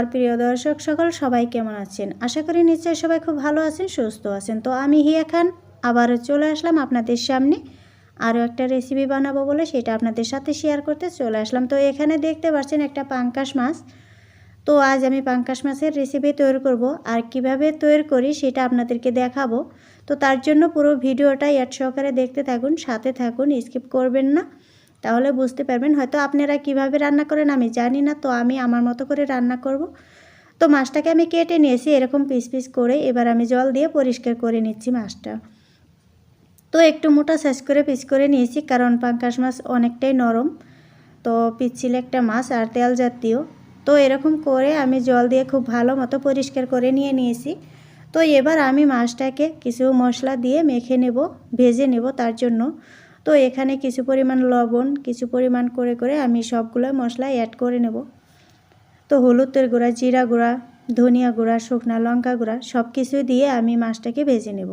আমার প্রিয় দর্শক, সকল সবাই কেমন আছেন? আশা করি নিশ্চয়ই সবাই খুব ভালো আছেন, সুস্থ আছেন। তো আমি হিয়া খান, আবারও চলে আসলাম আপনাদের সামনে। আরও একটা রেসিপি বানাবো বলে সেটা আপনাদের সাথে শেয়ার করতে চলে আসলাম। তো এখানে দেখতে পাচ্ছেন একটা পাঙ্কাশ মাছ। তো আজ আমি পাঙ্কাশ মাছের রেসিপি তৈরি করব আর কীভাবে তৈরি করি সেটা আপনাদেরকে দেখাবো। তো তার জন্য পুরো ভিডিওটা অ্যাড সহকারে দেখতে থাকুন, সাথে থাকুন স্কিপ করবেন না। তাহলে বুঝতে পারবেন। হয়তো আপনারা কীভাবে রান্না করেন আমি জানি না, তো আমি আমার মতো করে রান্না করব। তো মাছটাকে আমি কেটে নিয়েছি, এরকম পিস পিস করে। এবার আমি জল দিয়ে পরিষ্কার করে নিচ্ছি মাছটা। তো একটু মোটা সাইজ করে পিস করে নিয়েছি, কারণ পাঙ্কাশ মাছ অনেকটাই নরম। তো পিচ্ছিল একটা মাছ আর তেল জাতীয়। তো এরকম করে আমি জল দিয়ে খুব ভালো মতো পরিষ্কার করে নিয়ে নিয়েছি। তো এবার আমি মাছটাকে কিছু মশলা দিয়ে মেখে নেব, ভেজে নেব তার জন্য। তো এখানে কিছু পরিমাণ লবণ, কিছু পরিমাণ করে করে আমি সবগুলো মশলা অ্যাড করে নেব। তো হলুদের গুঁড়া, জিরা গুঁড়া, ধনিয়া গুঁড়া, শুকনা লঙ্কা গুঁড়া সব কিছু দিয়ে আমি মাছটাকে ভেজে নেব।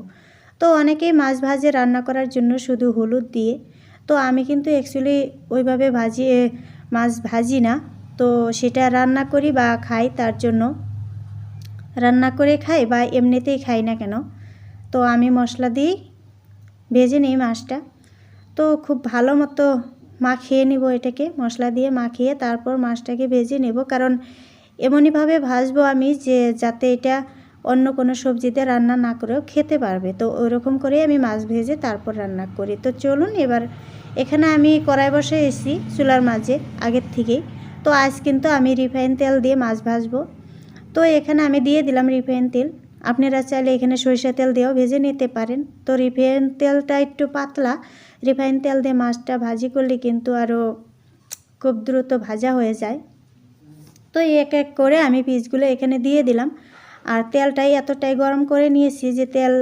তো অনেকেই মাছ ভাজে রান্না করার জন্য শুধু হলুদ দিয়ে। তো আমি কিন্তু অ্যাকচুয়ালি ওইভাবে ভাজিয়ে মাছ ভাজি না। তো সেটা রান্না করি বা খাই তার জন্য। রান্না করে খাই বা এমনিতেই খাই না কেন। তো আমি মশলা দিই ভেজে নিই মাছটা। তো খুব ভালো মতো মাখিয়ে নিব এটাকে, মশলা দিয়ে মাখিয়ে তারপর মাছটাকে ভেজে নেব। কারণ এমনইভাবে ভাজবো আমি যে যাতে এটা অন্য কোনো সবজিতে রান্না না করেও খেতে পারবে। তো ওরকম করেই আমি মাছ ভেজে তারপর রান্না করি। তো চলুন এবার এখানে আমি কড়াই বসে এসেছি চুলার মাঝে আগের থেকেই। তো আজ কিন্তু আমি রিফাইন তেল দিয়ে মাছ ভাজবো। তো এখানে আমি দিয়ে দিলাম রিফাইন তেল। আপনারা চাইলে এখানে সরিষা তেল দিয়েও ভেজে নিতে পারেন। তো রিফাইন তেলটা একটু পাতলা। রিফাইন তেল দিয়ে মাছটা ভাজি করলে কিন্তু আরও খুব দ্রুত ভাজা হয়ে যায়। তো এক এক করে আমি পিসগুলো এখানে দিয়ে দিলাম। আর তেলটাই এতটাই গরম করে নিয়েছি যে তেল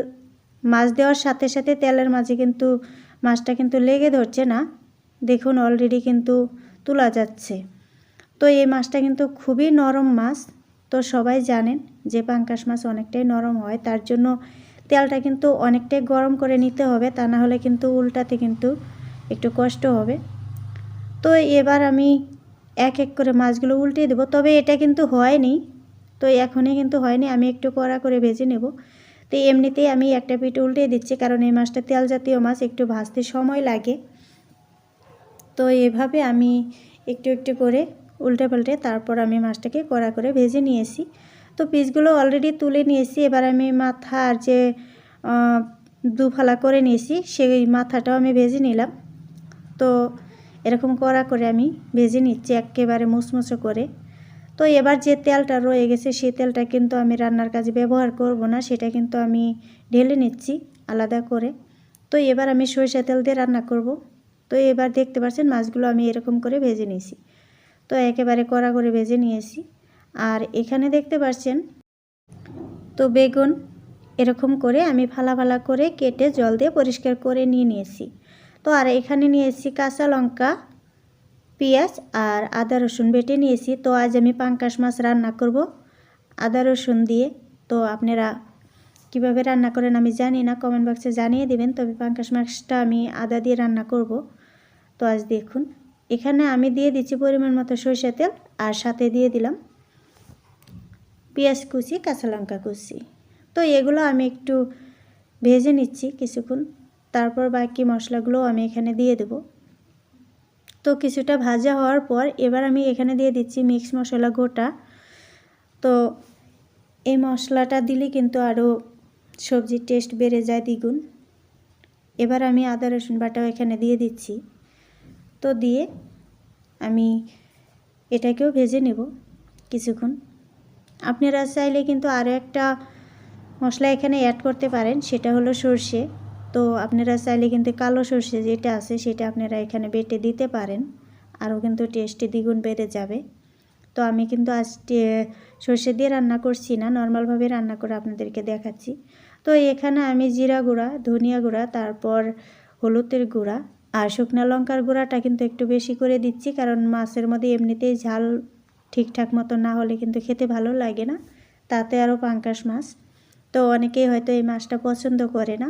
মাছ দেওয়ার সাথে সাথে তেলের মাঝে কিন্তু মাছটা কিন্তু লেগে ধরছে না। দেখুন অলরেডি কিন্তু তোলা যাচ্ছে। তো এই মাছটা কিন্তু খুবই নরম মাছ। তো সবাই জানেন যে পাঙ্কাশ মাছ অনেকটাই নরম হয়, তার জন্য তেলটা কিন্তু অনেকটাই গরম করে নিতে হবে, তা না হলে কিন্তু উল্টাতে কিন্তু একটু কষ্ট হবে। তো এবার আমি এক এক করে মাছগুলো উল্টে দেবো, তবে এটা কিন্তু হয়নি, তো এখনই কিন্তু হয়নি, আমি একটু কড়া করে ভেজে নেব। তো এমনিতেই আমি একটা পিঠ উল্টে দিচ্ছি, কারণ এই মাছটা তেল জাতীয় মাছ, একটু ভাজতে সময় লাগে। তো এভাবে আমি একটু একটু করে উল্টে পাল্টে তারপর আমি মাছটাকে কড়া করে ভেজে নিয়েছি। তো পিসগুলো অলরেডি তুলে নিয়েছি, এবার আমি মাথার যে দুফালা করে নিয়েছি, সেই মাথাটাও আমি ভেজে নিলাম। তো এরকম কড়া করে আমি ভেজে নিচ্ছি একেবারে মুসমুসো করে। তো এবার যে তেলটা রয়ে গেছে, সেই তেলটা কিন্তু আমি রান্নার কাজে ব্যবহার করব না, সেটা কিন্তু আমি ঢেলে নিচ্ছি আলাদা করে। তো এবার আমি সরিষা তেল দিয়ে রান্না করব। তো এবার দেখতে পাচ্ছেন মাছগুলো আমি এরকম করে ভেজে নিয়েছি। তো একেবারে কড়া করে ভেজে নিয়েছি। আর এখানে দেখতে পাচ্ছেন তো বেগুন এরকম করে আমি ফালা ফালা করে কেটে জল দিয়ে পরিষ্কার করে নিয়ে নিয়েছি। তো আর এখানে নিয়েছি কাঁচা লঙ্কা, পেঁয়াজ আর আদা রসুন বেটে নিয়েছি। তো আজ আমি পাঙ্কাশ মাছ রান্না করব। আদা রসুন দিয়ে, তো আপনারা কীভাবে রান্না করেন আমি জানি না কমেন্ট বক্সে জানিয়ে দেবেন। তবে পাঙ্কাশ মাছটা আমি আদা দিয়ে রান্না করব। তো আজ দেখুন এখানে আমি দিয়ে দিচ্ছি পরিমাণ মতো সরষে তেল আর সাথে দিয়ে দিলাম পেঁয়াজ কুচি, কাঁচা লঙ্কা কুচি। তো এগুলো আমি একটু ভেজে নিচ্ছি কিছুক্ষণ। তারপর বাকি মশলাগুলো আমি এখানে দিয়ে দেব। তো কিছুটা ভাজা হওয়ার পর এবার আমি এখানে দিয়ে দিচ্ছি মিক্স মশলা গোটা। তো এই মশলাটা দিলে কিন্তু আরও সবজির টেস্ট বেড়ে যায় দ্বিগুণ। এবার আমি আদা রসুন বাটাও এখানে দিয়ে দিচ্ছি। তো দিয়ে আমি এটাকেও ভেজে নেব কিছুক্ষণ। আপনারা চাইলে কিন্তু আরও একটা মশলা এখানে অ্যাড করতে পারেন, সেটা হলো সর্ষে। তো আপনারা চাইলে কিন্তু কালো সর্ষে যেটা আছে সেটা আপনারা এখানে বেটে দিতে পারেন আরও কিন্তু টেস্টে দ্বিগুণ বেড়ে যাবে। তো আমি কিন্তু আজ সর্ষে দিয়ে রান্না করছি না নর্মালভাবে রান্না করে আপনাদেরকে দেখাচ্ছি। তো এখানে আমি জিরা গুঁড়া, ধনিয়া গুঁড়া, তারপর হলুদের গুঁড়া আর শুকনো লঙ্কার গুঁড়াটা কিন্তু একটু বেশি করে দিচ্ছি, কারণ মাছের মধ্যে এমনিতেই ঝাল ঠিকঠাক মতো না হলে কিন্তু খেতে ভালো লাগে না। তাতে আরও পাঙ্কাশ মাছ। তো অনেকেই হয়তো এই মাছটা পছন্দ করে না।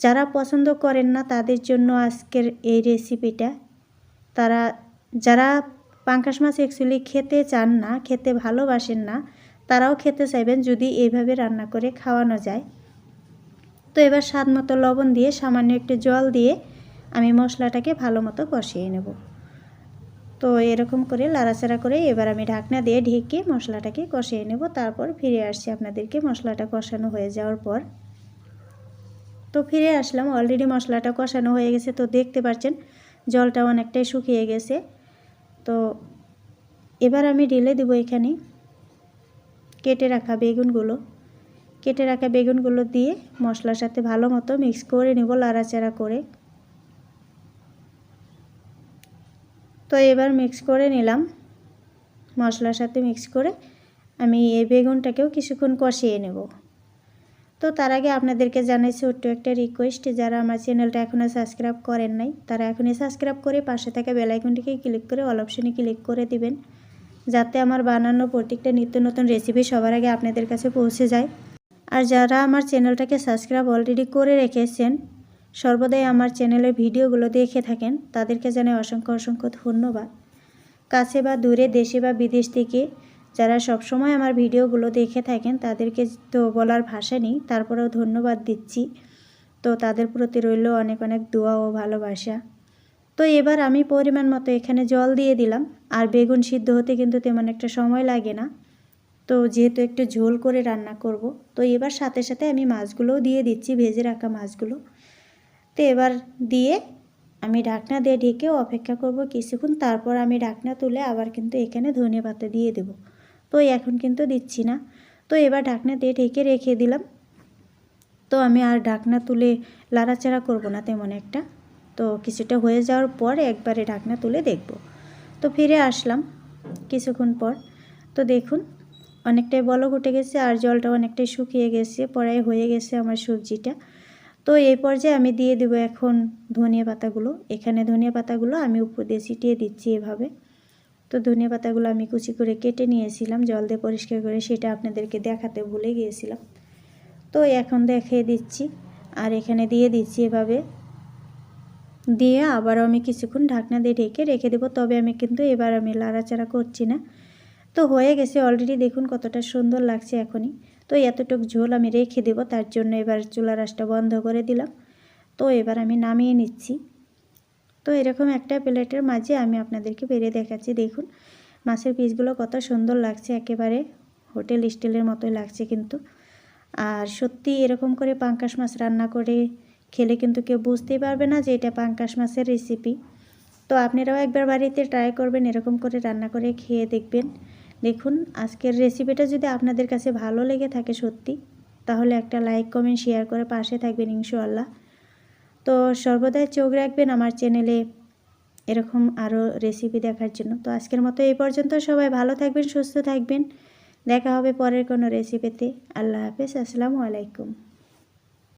যারা পছন্দ করেন না, তাদের জন্য আজকের এই রেসিপিটা। তারা, যারা পাঙ্কাশ মাছ অ্যাকচুয়ালি খেতে চান না, খেতে ভালোবাসেন না, তারাও খেতে চাইবেন যদি এইভাবে রান্না করে খাওয়ানো যায়। তো এবার স্বাদ মতো লবণ দিয়ে সামান্য একটু জল দিয়ে আমি মশলাটাকে ভালো মতো কষিয়ে নেব। তো এরকম করে লাড়াচাড়া করে এবার আমি ঢাকনা দিয়ে ঢেকে মশলাটাকে কষিয়ে নেব। তারপর ফিরে আসছি আপনাদেরকে মশলাটা কষানো হয়ে যাওয়ার পর। তো ফিরে আসলাম অলরেডি মশলাটা কষানো হয়ে গেছে। তো দেখতে পাচ্ছেন, জলটা অনেকটাই শুকিয়ে গেছে। তো এবার আমি ঢেলে দেবো এখানে কেটে রাখা বেগুনগুলো। কেটে রাখা বেগুনগুলো দিয়ে মশলার সাথে ভালো মতো মিক্স করে নেব, লাড়াচাড়া করে। তো এবার মিক্স করে নিলাম। মশলার সাথে মিক্স করে আমি এই বেগুনটাকেও কিছুক্ষণ কষিয়ে নেব। তো তার আগে আপনাদেরকে জানাই ছোট্ট একটা রিকোয়েস্ট যারা আমার চ্যানেলটা এখনও সাবস্ক্রাইব করেন নাই, তারা এখনই সাবস্ক্রাইব করে পাশে থাকা বেলাইকনটিকে ক্লিক করে অল অপশনে ক্লিক করে দিবেন, যাতে আমার বানানো প্রত্যেকটা নিত্য নতুন রেসিপি সবার আগে আপনাদের কাছে পৌঁছে যায়। আর যারা আমার চ্যানেলটাকে সাবস্ক্রাইব অলরেডি করে রেখেছেন সর্বদাই আমার চ্যানেলের ভিডিওগুলো দেখে থাকেন, তাদেরকে জানাই অসংখ্য অসংখ্য ধন্যবাদ। কাছে বা দূরে, দেশে বা বিদেশ থেকে যারা সবসময় আমার ভিডিওগুলো দেখে থাকেন, তাদেরকে তো বলার ভাষা নেই, তারপরেও ধন্যবাদ দিচ্ছি। তো তাদের প্রতি রইল অনেক অনেক দোয়া ও ভালোবাসা। তো এবার আমি পরিমাণ মতো এখানে জল দিয়ে দিলাম, আর বেগুন সিদ্ধ হতে কিন্তু তেমন একটা সময় লাগে না। তো যেহেতু একটু ঝোল করে রান্না করব, তো এবার সাথে সাথে আমি মাছগুলোও দিয়ে দিচ্ছি, ভেজে রাখা মাছগুলো। তো এবার দিয়ে আমি ঢাকনা দিয়ে ঢেকে অপেক্ষা করব কিছুক্ষণ। তারপর আমি ঢাকনা তুলে আবার কিন্তু এখানে ধনে পাতা দিয়ে দেব। তো এখন কিন্তু দিচ্ছি না। তো এবার ঢাকনা দিয়ে ঢেকে রেখে দিলাম। তো আমি আর ঢাকনা তুলে লাড়াচাড়া করব না তেমন একটা। তো কিছুটা হয়ে যাওয়ার পর একবারে ঢাকনা তুলে দেখব। তো ফিরে আসলাম কিছুক্ষণ পর। তো দেখুন, অনেকটাই বলক উঠে গেছে আর জলটা অনেকটাই শুকিয়ে গেছে পরে হয়ে গেছে আমার সবজিটা। তো এই পর্যায়ে আমি দিয়ে দেবো এখন ধনিয়া পাতাগুলো। এখানে ধনিয়া পাতাগুলো আমি উপর দিয়ে ছিটিয়ে দিচ্ছি এভাবে। তো ধনিয়া পাতাগুলো আমি কুচি করে কেটে নিয়েছিলাম, জল দিয়ে পরিষ্কার করে সেটা আপনাদেরকে দেখাতে ভুলে গিয়েছিলাম। তো এখন দেখিয়ে দিচ্ছি, আর এখানে দিয়ে দিচ্ছি এভাবে। দিয়ে আবারও আমি কিছুক্ষণ ঢাকনা দিয়ে ঢেকে রেখে দেবো, তবে আমি কিন্তু এবার আমি লাড়াচাড়া করছি না। তো হয়ে গেছে অলরেডি দেখুন কতটা সুন্দর লাগছে এখনই। তো এতটুক ঝোল আমি রেখে দেবো, তার জন্য এবার চুলা রাসটা বন্ধ করে দিলাম। তো এবার আমি নামিয়ে নিচ্ছি। তো এরকম একটা প্লেটের মাঝে আমি আপনাদেরকে বেরিয়ে দেখাচ্ছি, দেখুন। মাছের পিসগুলো কত সুন্দর লাগছে, একেবারে হোটেল স্টাইলের মতোই লাগছে কিন্তু। আর সত্যি এরকম করে পাঙ্কাশ মাছ রান্না করে খেলে কিন্তু কেউ বুঝতেই পারবে না যে এটা পাঙ্কাশ মাছের রেসিপি তো আপনারাও একবার বাড়িতে ট্রাই করবেন, এরকম করে রান্না করে খেয়ে দেখবেন। দেখুন, আজকের রেসিপিটা যদি আপনাদের কাছে ভালো লেগে থাকে সত্যি, তাহলে একটা লাইক কমেন্ট শেয়ার করে পাশে থাকবেন ইনশাআল্লাহ। তো সর্বদাই চোখ রাখবেন আমার চ্যানেলে এরকম আরও রেসিপি দেখার জন্য। তো আজকের মতো এই পর্যন্ত সবাই ভালো থাকবেন, সুস্থ থাকবেন। দেখা হবে পরের কোনো রেসিপিতে আল্লাহ হাফেজ, আসসালামু আলাইকুম।